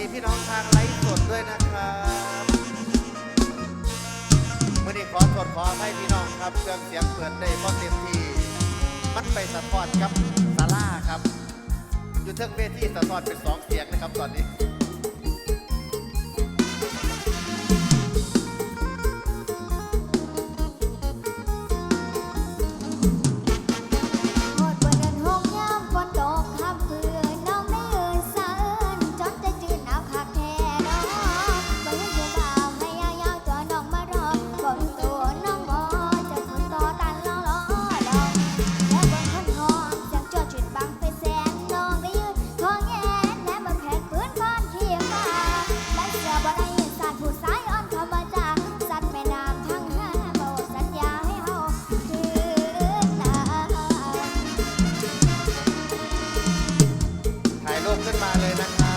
ีพี่น้องทางไลฟ์สดด้วยนะครับเมื่อนี้ขอสดขอให้พี่น้องครับเครื่องเสียงเปิดได้พอเต็มที่มันไปสปท้อนครับซาร่าครับ อยู่เทิงเวทีสปท้อนเป็นสองเสียงนะครับตอนนี้ Elena.